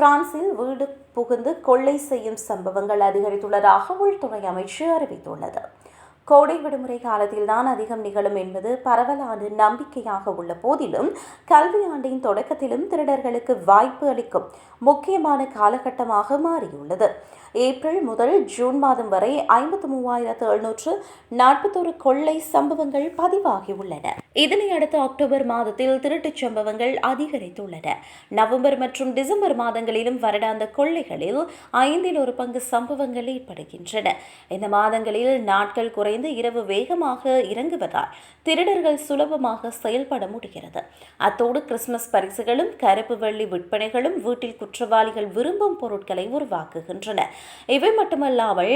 பிரான்சில் வீடு புகுந்து கொள்ளை செய்யும் சம்பவங்கள் அதிகரித்துள்ளதாக உள்துறை அமைச்சு அறிவித்துள்ளது. கோடை விடுமுறை காலத்தில் தான் அதிகம் நிகழும் என்பது பரவலான நம்பிக்கையாக உள்ள போதிலும் கல்வி ஆண்டின் தொடக்கத்திலும் திருடர்களுக்கு வாய்ப்பு அளிக்கும் முக்கியமான காலகட்டமாக மாறியுள்ளது. ஏப்ரல் முதல் ஜூன் மாதம் வரை ஐம்பத்து மூவாயிரத்து எழுநூற்று நாற்பத்தொரு கொள்ளை சம்பவங்கள் பதிவாகியுள்ளன இதனை அடுத்து அக்டோபர் மாதத்தில் திருட்டுச் சம்பவங்கள் அதிகரித்துள்ளன. நவம்பர் மற்றும் டிசம்பர் மாதங்களிலும் வருடாந்த கொள்ளைகளில் ஐந்தில் ஒரு பங்கு சம்பவங்கள் ஏற்படுகின்றன. இந்த மாதங்களில் நாட்கள் குறைந்து இரவு வேகமாக இறங்குவதால் திருடர்கள் சுலபமாக செயல்பட முடிகிறது. அத்தோடு கிறிஸ்துமஸ் பரிசுகளும் கருப்பு வெள்ளி விற்பனைகளும் வீட்டில் குற்றவாளிகள் விரும்பும் பொருட்களை உருவாக்குகின்றன. இவை மட்டுமல்லாமல்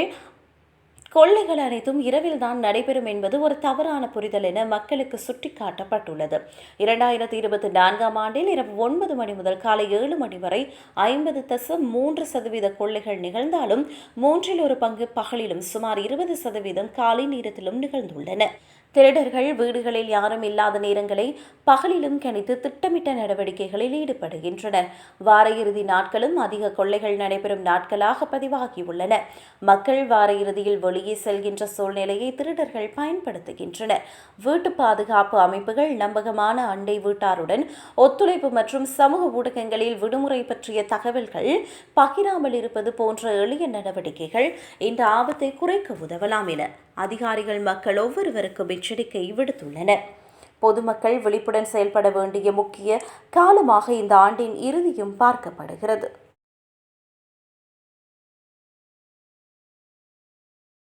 கொள்ளைகள் அனைத்தும் இரவில் தான் நடைபெறும் என்பது ஒரு தவறான புரிதல் என மக்களுக்கு சுட்டிக்காட்டப்பட்டுள்ளது. இரண்டாயிரத்தி இருபத்தி நான்காம் ஆண்டில் இரவு ஒன்பது மணி முதல் காலை ஏழு மணி வரை ஐம்பது தசம் மூன்று சதவீத கொள்ளைகள் நிகழ்ந்தாலும் மூன்றில் ஒரு பங்கு பகலிலும் சுமார் இருபது சதவீதம் காலை நேரத்திலும் நிகழ்ந்துள்ளன. திருடர்கள் வீடுகளில் யாரும் இல்லாத நேரங்களை பகலிலும் கணித்து திட்டமிட்ட நடவடிக்கைகளில் ஈடுபடுகின்றனர் வார இறுதி நாட்களும் அதிக கொள்ளைகள் நடைபெறும் நாட்களாக பதிவாகியுள்ளன. மக்கள் வார இறுதியில் வெளியே செல்கின்ற சூழ்நிலையை திருடர்கள் பயன்படுத்துகின்றனர். வீட்டு பாதுகாப்பு அமைப்புகள் நம்பகமான அண்டை வீட்டாருடன் ஒத்துழைப்பு மற்றும் சமூக ஊடகங்களில் விடுமுறை பற்றிய தகவல்கள் பகிராமல் இருப்பது போன்ற எளிய நடவடிக்கைகள் இந்த ஆபத்தை குறைக்க உதவலாம் என அதிகாரிகள் மக்கள் ஒவ்வொருவருக்கும் எச்சரிக்கை விடுத்துள்ளனர். பொதுமக்கள் விழிப்புடன் செயல்பட வேண்டிய முக்கிய காலமாக இந்த ஆண்டின் இறுதியும் பார்க்கப்படுகிறது.